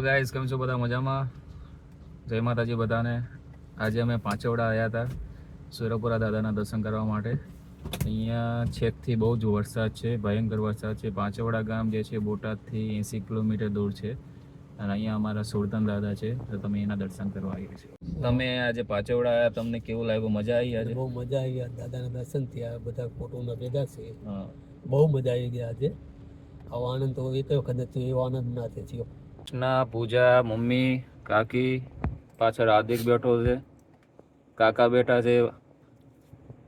Hello guys કેમ છો બધા? મજામાં? જય માતાજી બધાને. આજે અમે પાંચવડા આવ્યા હતા સુરપુરા દાદાના દર્શન કરવા માટે. અહીંયા છેકથી બહુ જ વરસાદ છે ભયંકર વરસાદ છે. પાંચવડા ગામ જે છે બોટાદથી એંસી કિલોમીટર દૂર છે. અને અહીંયા અમારા સુરતન દાદા છે તો તમે એના દર્શન કરવા આવ્યા છો તમે આજે પાંચવડા આવ્યા તમને કેવું લાગ્યું? મજા આવી આજે? બહુ મજા આવી દાદાના દર્શન થયા બધા ફોટોના ભેગા છે. બહુ મજા આવી ગયા આજે. આવો આનંદ તો એક વખત નથી એવો આનંદ ના થયો. ના પૂજા મમ્મી કાકી પાછળ હાર્દિક બેઠો છે. કાકા બેઠા છે.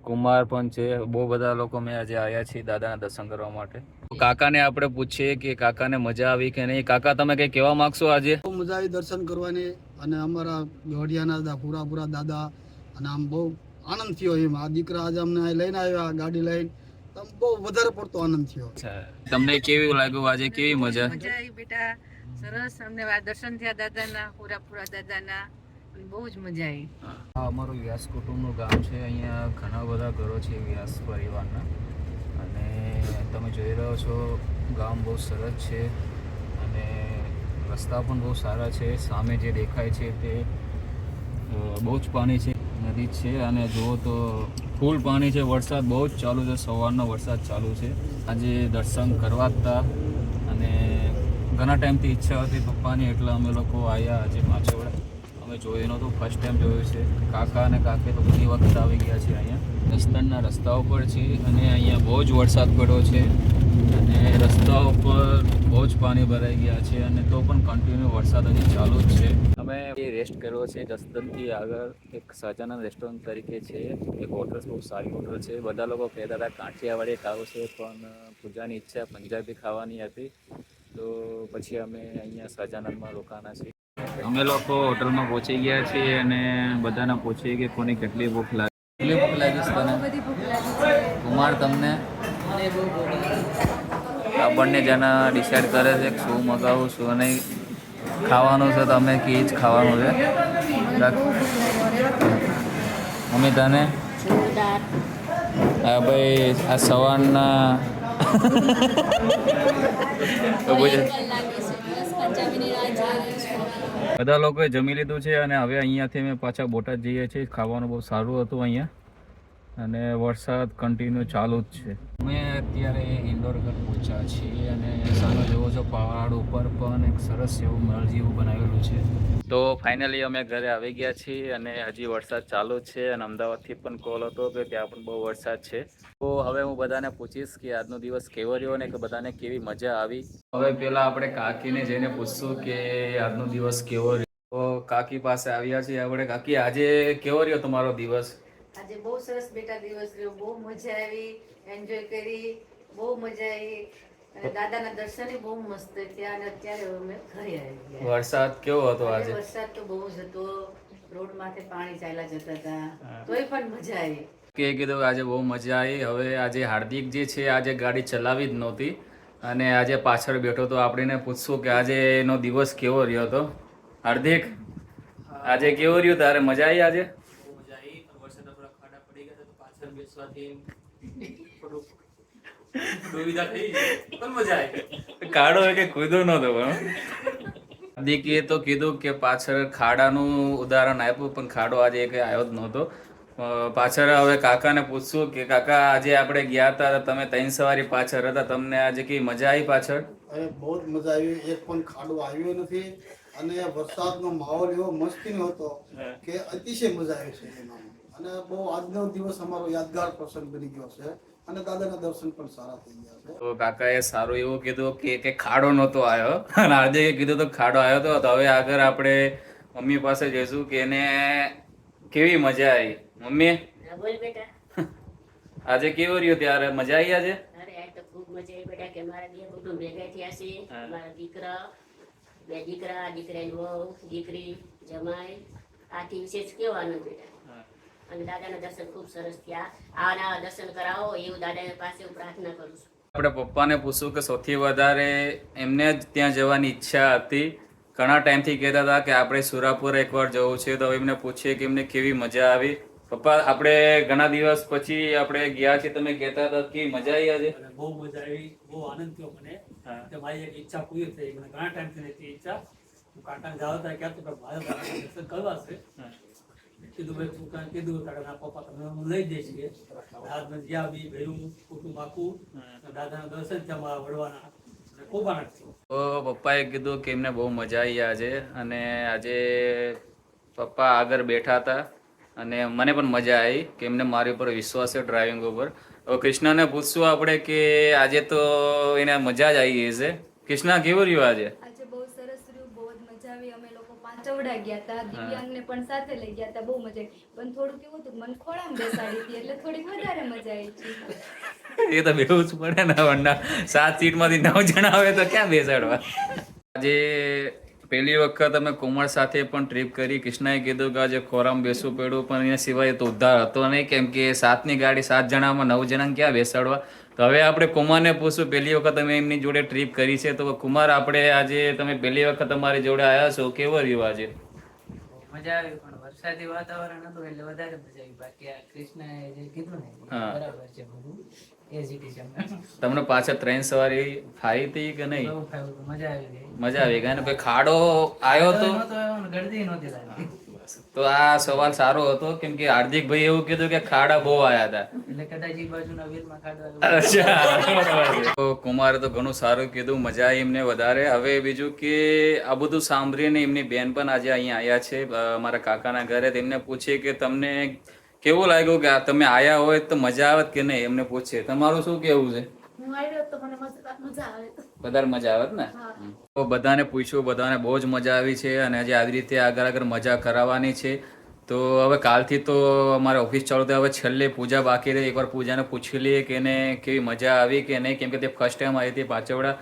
કુમાર પણ છે. બહુ બધા લોકો મેં આજે આવ્યા છીએ દાદાના દર્શન કરવા માટે. કાકાને આપણે પૂછીએ કે કાકાને મજા આવી કે નહીં? કાકા તમે કઈ કહેવા માંગશો આજે? બહુ મજા આવી દર્શન કરવાની અને અમારા ગોડિયાના દાદા પૂરા પૂરા દાદા અને આમ બહુ આનંદ થયો એમ. આ દીકરા આજે અમને લઈને આવ્યા ગાડી લઈને. બહુ વધારે પડતો આનંદ થયો. તમને કેવું લાગ્યું? આજે કેવી મજા? મજા આવી બેટા. સરસ, અમને દર્શન થયા દાદાના પૂરા પૂરા દાદાના બહુ જ મજા આવી. અમારું વ્યાસ કુટુંબનું ગામ છે, અહીંયા ઘણા બધા ઘરો છે વ્યાસ પરિવારના. અને તમે જોઈ રહ્યો છો, ગામ બહુ સરસ છે, અને રસ્તા પણ બહુ સારા છે, સામે જે દેખાય છે તે બહુ જ પાણી છે, નદી છે, અને જુઓ તો ફૂલ પાણી છે, વરસાદ બહુ જ ચાલુ છે, સવારનો વરસાદ ચાલુ છે. આજે દર્શન કરવા હતા ઘણા ટાઈમથી ઈચ્છા હતી પપ્પાની, એટલે અમે લોકો આવ્યા આજે પાછળ અમે જોયું નહોતું ફર્સ્ટ ટાઈમ જોયું છે. કાકા અને કાકે તો ઘણી વખત આવી ગયા છે અહીંયા. રસ્તાના રસ્તાઓ પર છે અને અહીંયા બહુ જ વરસાદ પડ્યો છે. અને રસ્તા ઉપર બહુ જ પાણી ભરાઈ ગયા છે અને તો પણ કન્ટિન્યુ વરસાદ હજી ચાલુ જ છે. અમે એ રેસ્ટ કર્યો છે જસદનથી આગળ. એક સહજાનંદ રેસ્ટોરન્ટ તરીકે છે. એક હોટલ બહુ સારી હોટલ છે. બધા લોકો કહેતા હતા, કાંઠિયાવાડી ખાવું છે, પણ પૂજાની ઈચ્છા, પંજાબી ખાવાની હતી. તો પછી અમે અહીંયા સહજાનંદમાં રોકાના છીએ. અમે લોકો હોટલમાં પહોંચી ગયા છીએ અને બધાને પૂછીએ કે કોની કેટલી ભૂખ લાગે. કેટલી ભૂખ લાગી છે તને? કુમાર તમને? આ બંને જણા ડિસાઈડ કરે છે કે શું મગાવું શું નહીં. ખાવાનું છે તો અમે કે જ ખાવાનું છે. અમે તને હા ભાઈ આ સવારના. બધા લોકોએ જમી લીધું છે અને હવે અહીંયાથી અમે પાછા બોટાદ જઈએ છીએ. ખાવાનું બહુ સારું હતું અહીંયા. અને વરસાદ કન્ટિન્યુ ચાલુ જ છે. અમે અત્યારે ઇન્દોરગઢ પહોંચ્યા છીએ અને સામે જોવો છો પહાડ ઉપર પણ એક સરસ એવું મહલ જેવું બનાવેલું છે. તો ફાઇનલી અમે ઘરે આવી ગયા છીએ અને હજી વરસાદ ચાલુ છે અને અમદાવાદથી પણ કોલ હતો કે ત્યાં પણ બહુ વરસાદ છે. તો હવે હું બધાને પૂછીશ કે આજનો દિવસ કેવો રહ્યો અને કે બધાને કેવી મજા આવી? હવે પહેલાં આપણે કાકીને જઈને પૂછશું કે આજનો દિવસ કેવો રહ્યો? તો કાકી પાસે આવ્યા છીએ આપણે. કાકી આજે કેવો રહ્યો તમારો દિવસ? આજે બહુ સરસ બેટા દિવસ રહ્યો બહુ મજા આવી એન્જોય કરી બહુ મજા આવી. અને દાદાના દર્શન બહુ મસ્ત થયા અને અત્યારે અમે ઘરે આવી ગયા. વરસાદ કેવો હતો આજે? વરસાદ તો બહુ જ હતો. રોડ માથે પાણી ચાલ્યા જતા હતા. તોય પણ મજા આવી. કે કીધું આજે બહુ મજા આવી. હવે આજે હાર્દિક જે છે આજે ગાડી ચલાવી જ નહોતી. અને આજે પાછળ બેઠો તો આપણે પૂછશું કે આજે એનો દિવસ કેવો રહ્યો હતો. હાર્દિક આજે કેવો રહ્યો? તારે મજા આવી આજે? હોય કે કૂદો નહોતો પણ દીકરીએ તો કીધું કે પાછળ ખાડાનું ઉદાહરણ આપ્યું પણ ખાડો આજે એક આવ્યો જ નહોતો. પાછળ હવે કાકાને પૂછશું કે કાકા આજે આપણે ગયા હતા તમે ત્રણ સવારી પાછળ હતા તમને આજે કઈ મજા આવી પાછળ? અરે બહુ જ મજા આવી. એક પણ ખાડો આવ્યો નથી. અને વરસાદનો માહોલ એવો મસ્તીનો હતો કે અતિશય મજા આવી છે એમાં અને બહુ આજનો દિવસ અમારો યાદગાર પ્રસંગ બની ગયો છે. અને દાદાના દર્શન પણ સારા થઈ ગયા છે. તો કાકાએ સારું એવું કીધું કે કે ખાડો નહોતો આવ્યો અને આજે કીધું તો ખાડો આવ્યો તો. હવે આગળ આપણે મમ્મી પાસે જઈશું કે એને કેવી મજા આવી? મમ્મી? બોલ બેટા. આજે કેવું રહ્યું ત્યારે? મજા આવી આજે? અરે આ તો ખૂબ મજા આવી બેટા કે મારા બે કુટુંબ ભેગા થયા છે. મારા દીકરા બે દીકરા દીકરાની વહુ દીકરી જમાઈ. આથી વિશેષ કેવો આનંદ બેટા. અને દાદાના દર્શન ખૂબ સરસ થયા. આના દર્શન કરાવો એવું દાદા પાસે હું પ્રાર્થના કરું છું. આપણે પપ્પાને પૂછ્યું કે સૌથી વધારે એમને જ ત્યાં જવાની ઈચ્છા હતી. ઘણા ટાઈમથી કહેતા હતા કે આપણે સુરાપુર એકવાર જવું છે તો હવે એમને પૂછીએ કે એમને કેવી મજા આવી. પપ્પા આપણે ઘણા દિવસ પછી આપણે ગયા છીએ તમે કહેતા હતા કે મજા આવી આજે? બહુ મજા આવી બહુ આનંદ થયો મને. કે મારી એક ઈચ્છા પૂરી થઈ. મને ઘણા ટાઈમથી હતી ઈચ્છા. હું કાકાને જાવ ત્યાં કહેતો કે મારે દર્શન કરવા છે. કીધું ભાઈ તું કાંઈ કીધું તારે ના પપ્પા તમે હું લઈ જઈશ કે રાત જ્યાં બી ભેરું કુટુંબ આખું દાદાના દર્શન છે અમારા વડવાના થયો. તો પપ્પાએ કીધું કે એમને બહુ મજા આવી આજે અને આજે પપ્પા આગળ બેઠા હતા અને મને પણ મજા આવી કે એમને મારી ઉપર વિશ્વાસ છે ડ્રાઇવિંગ ઉપર. હવે કૃષ્ણને પૂછશું આપણે કે આજે તો એને મજા જ આવી ગઈ છે કૃષ્ણ કેવું રહ્યું આજે આજે બહુ સરસ રહ્યું બહુ જ મજા આવી અમે પાંચવડા ગયા હતા દિવ્યાંગને પણ સાથે લઈ ગયા હતા બહુ મજા આવી. પણ થોડું કેવું હતું મન ખોળામાં બેસાડી હતી એટલે થોડી વધારે મજા આવી એ તો બેવું જ પડે ને વરના સાત સીટમાંથી નવ જણા આવે તો ક્યાં બેસાડવા? આજે પહેલી વખત અમે કુમાર સાથે પણ ટ્રીપ કરી. કૃષ્ણાએ કીધું કે આજે ખોરામાં બેસવું પડ્યું પણ એના સિવાય તો ઉદ્ધાર હતો નહીં. કેમ કે સાતની ગાડી સાત જણામાં નવ જણાને ક્યાં બેસાડવા? તો હવે આપણે કુમારને પૂછશું પહેલી વખત અમે એમની જોડે ટ્રીપ કરી છે. તો કુમાર આપણે આજે તમે પહેલી વખત અમારી જોડે આવ્યા છો? કેવો રહ્યો આજે? મજા આવી પણ વરસાદી વાતાવરણ હતું એટલે વધારે મજા આવી. બાકી આ કૃષ્ણએ જે કીધું ને બરાબર છે બધું. તમને પાછળ ટ્રેન સવારી ફાવી હતી કે નહીં? મજા આવી ગઈ. મજા આવી ગઈ. અને પછી ખાડો આવ્યો તો? તો આ સવાલ સારો હતો કેમ કે હાર્દિક ભાઈ એવું કીધું કે ખાડા બહુ આયા હતા. એટલે કદાચ એ બાજુના વીરમાં ખાડવા તો કુમારે તો ઘણું સારું કીધું મજા આવી એમને વધારે. હવે બીજું કે આ બધું સાંભળીને એમની બેન પણ આજે અહીંયા આવ્યા છે. મારા કાકાના ઘરે તેમને પૂછીએ કે તમને કેવું લાગ્યું કે આ તમે આયા હોય તો મજા આવે કે નહીં? એમને પૂછીએ. તમારું શું કેવું છે? હું આવ્યો તો મને મજા આવે વધારે મજા આવે ને? તો બધાને પૂછ્યું બધાને બહુ જ મજા આવી છે અને આજે આવી રીતે આગળ આગળ મજા કરાવવાની છે. તો હવે કાલથી તો અમારે ઓફિસ ચાલુ થાય. હવે છેલ્લે પૂજા બાકી રહી. એકવાર પૂજાને પૂછી લઈએ કે એને કેવી મજા આવી કે નહીં. કેમ કે તે ફર્સ્ટ ટાઈમ આવી હતી પાછવડા.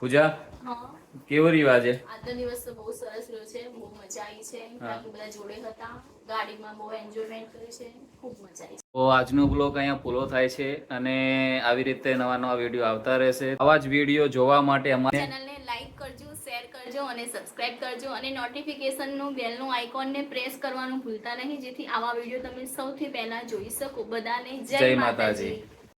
પૂજા કેવો રહ્યું આજે આજનો દિવસ તો બહુ સરસ રહ્યો છે. બહુ મજા આવી છે. બધા જોડે હતા. ગાડીમાં બહુ એન્જોયમેન્ટ કરી છે. ખૂબ મજા આવી તો આજનો બ્લોગ અહીંયા પૂરો થાય છે અને આવી રીતે નવા નવા વીડિયો આવતા રહેશે. આવા જ વીડિયો જોવા માટે અમારે ચેનલને લાઈક કરજો શેર કરજો અને સબસ્ક્રાઇબ કરજો અને નોટિફિકેશનનું બેલનું આઇકોનને પ્રેસ કરવાનું ભૂલતા નહીં જેથી આવા વીડિયો તમે સૌથી પહેલા જોઈ શકો. બધાને જય માતાજી.